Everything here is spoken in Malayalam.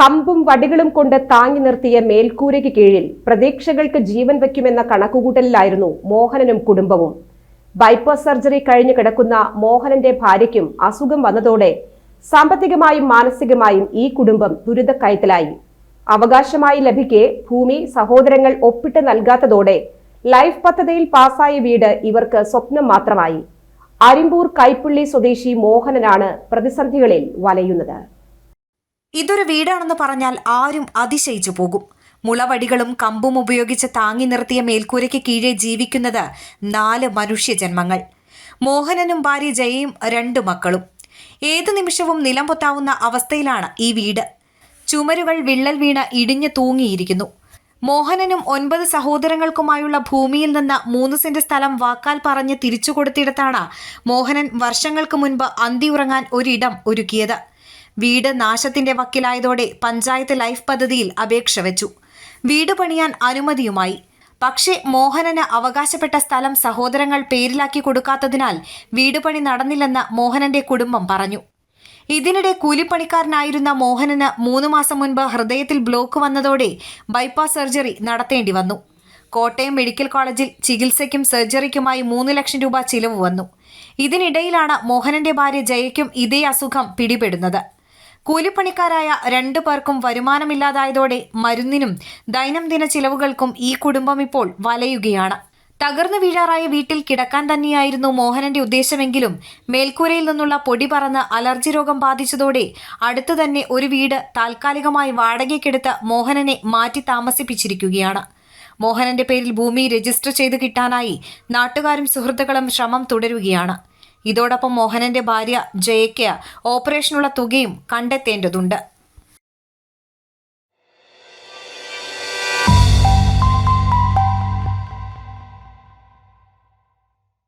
കമ്പും വടികളും കൊണ്ട് താങ്ങി നിർത്തിയ മേൽക്കൂരയ്ക്ക് കീഴിൽ പ്രതീക്ഷകൾക്ക് ജീവൻ വയ്ക്കുമെന്ന കണക്കുകൂട്ടലിലായിരുന്നു മോഹനനും കുടുംബവും. ബൈപ്പാസ് സർജറി കഴിഞ്ഞു കിടക്കുന്ന മോഹനന്റെ ഭാര്യയ്ക്കും അസുഖം വന്നതോടെ സാമ്പത്തികമായും മാനസികമായും ഈ കുടുംബം ദുരിതക്കയത്തിലായി. അവകാശമായി ലഭിക്കെ ഭൂമി സഹോദരങ്ങൾ ഒപ്പിട്ട് നൽകാത്തതോടെ ലൈഫ് പദ്ധതിയിൽ പാസായ വീട് ഇവർക്ക് സ്വപ്നം മാത്രമായി. അരിമ്പൂർ കൈപ്പുള്ളി സ്വദേശി മോഹനനാണ് പ്രതിസന്ധികളിൽ വലയുന്നത്. ഇതൊരു വീടാണെന്ന് പറഞ്ഞാൽ ആരും അതിശയിച്ചു പോകും. മുളവടികളും കമ്പും ഉപയോഗിച്ച് താങ്ങി നിർത്തിയ മേൽക്കൂരയ്ക്ക് കീഴെ ജീവിക്കുന്നത് നാല് മനുഷ്യജന്മങ്ങൾ. മോഹനനും ഭാര്യ ജയയും രണ്ടു മക്കളും. ഏതു നിമിഷവും നിലം പൊത്താവുന്ന അവസ്ഥയിലാണ് ഈ വീട്. ചുമരുകൾ വിള്ളൽ വീണ് ഇടിഞ്ഞു തൂങ്ങിയിരിക്കുന്നു. മോഹനനും ഒൻപത് സഹോദരങ്ങൾക്കുമായുള്ള ഭൂമിയിൽ നിന്ന് മൂന്ന് സെന്റ് സ്ഥലം വാക്കാൽ പറഞ്ഞ് തിരിച്ചു കൊടുത്തിടത്താണ് മോഹനൻ വർഷങ്ങൾക്ക് മുൻപ് അന്തി ഉറങ്ങാൻ ഒരിടം ഒരുക്കിയത്. വീട് നാശത്തിന്റെ വക്കിലായതോടെ പഞ്ചായത്ത് ലൈഫ് പദ്ധതിയിൽ അപേക്ഷ വെച്ചു. വീട് പണിയാൻ അനുമതിയുമായി. പക്ഷേ മോഹനന് അവകാശപ്പെട്ട സ്ഥലം സഹോദരങ്ങൾ പേരിലാക്കി കൊടുക്കാത്തതിനാൽ വീട് പണി നടന്നില്ലെന്ന് മോഹനന്റെ കുടുംബം പറഞ്ഞു. ഇതിനിടെ കൂലിപ്പണിക്കാരനായിരുന്ന മോഹനന് മൂന്ന് മാസം മുൻപ് ഹൃദയത്തിൽ ബ്ലോക്ക് വന്നതോടെ ബൈപ്പാസ് സർജറി നടത്തേണ്ടി വന്നു. കോട്ടയം മെഡിക്കൽ കോളേജിൽ ചികിത്സയ്ക്കും സർജറിക്കുമായി മൂന്ന് ലക്ഷം രൂപ ചിലവ് വന്നു. ഇതിനിടയിലാണ് മോഹനന്റെ ഭാര്യ ജയയ്ക്കും ഇതേ അസുഖം പിടിപെടുന്നത്. കൂലിപ്പണിക്കാരായ രണ്ടു പേർക്കും വരുമാനമില്ലാതായതോടെ മരുന്നിനും ദൈനംദിന ചിലവുകൾക്കും ഈ കുടുംബം ഇപ്പോൾ വലയുകയാണ്. തകർന്നു വീഴാറായ വീട്ടിൽ കിടക്കാൻ തന്നെയായിരുന്നു മോഹനന്റെ ഉദ്ദേശമെങ്കിലും മേൽക്കൂരയിൽ നിന്നുള്ള പൊടി പറന്ന് അലർജി രോഗം ബാധിച്ചതോടെ അടുത്തു തന്നെ ഒരു വീട് താൽക്കാലികമായി വാടകയ്ക്കെടുത്ത് മോഹനനെ മാറ്റി താമസിപ്പിച്ചിരിക്കുകയാണ്. മോഹനന്റെ പേരിൽ ഭൂമി രജിസ്റ്റർ ചെയ്ത് കിട്ടാനായി നാട്ടുകാരും സുഹൃത്തുക്കളും ശ്രമം തുടരുകയാണ്. ഇതോടൊപ്പം മോഹനന്റെ ഭാര്യ ജയയ്ക്ക് ഓപ്പറേഷനുള്ള തുകയും കണ്ടെത്തേണ്ടതുണ്ട്